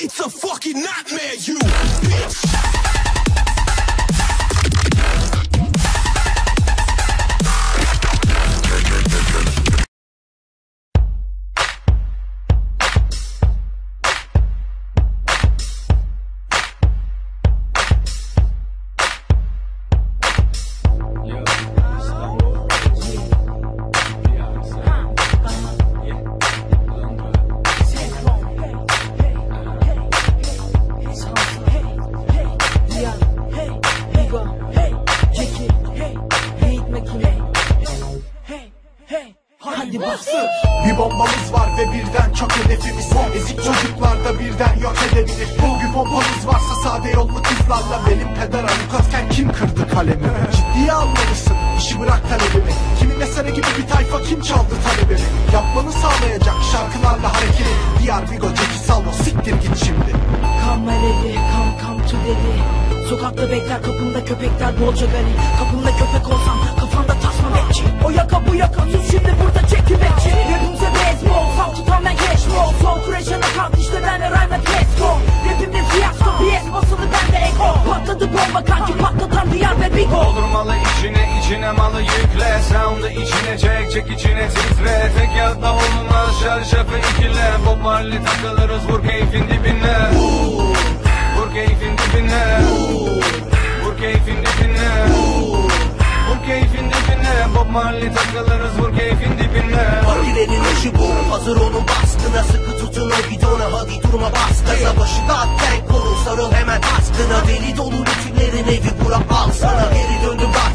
It's a fucking nightmare, you bitch. Hadi bastır. Bir bombamız var ve birden çok hedefimiz Ezik çocuklarda birden yok edebilir. Bir pompamız varsa sade yollu kızlarla Benim peder avukatken kim kırdı kalemi? Ciddiye almalısın işi bırak talebimi. Kimin eseri gibi bir tayfa kim çaldı talebimi? Yapmanı sağlayacak şarkılarla hareketi. Diyar Vigo Ceki Salvo siktir git şimdi. My lady, come come to daddy. Sokakta bekler kapımda köpekler bolca gani Kapımda köpek olsam kafanda tasma bekçi bomba kanki patlatan diyar ve bigo Doldurmalı içine içine malı yükle. Sound'ı içine çek çek içine titre. Tek yatla olmaz şarjafı ikile. Bob Marley takılırız vur keyfin dibine. Vur keyfin dibine. Vur keyfin dibine. Vur keyfin dibine. Bob Marley takılırız vur keyfin dibine. Partilerin ucu bu. Hazır onun baskına Sıkı durma bas gaza Başı da koru Sarıl hemen askına Deli dolu bütünlerin evi bura al. Sana Geri döndüm baksana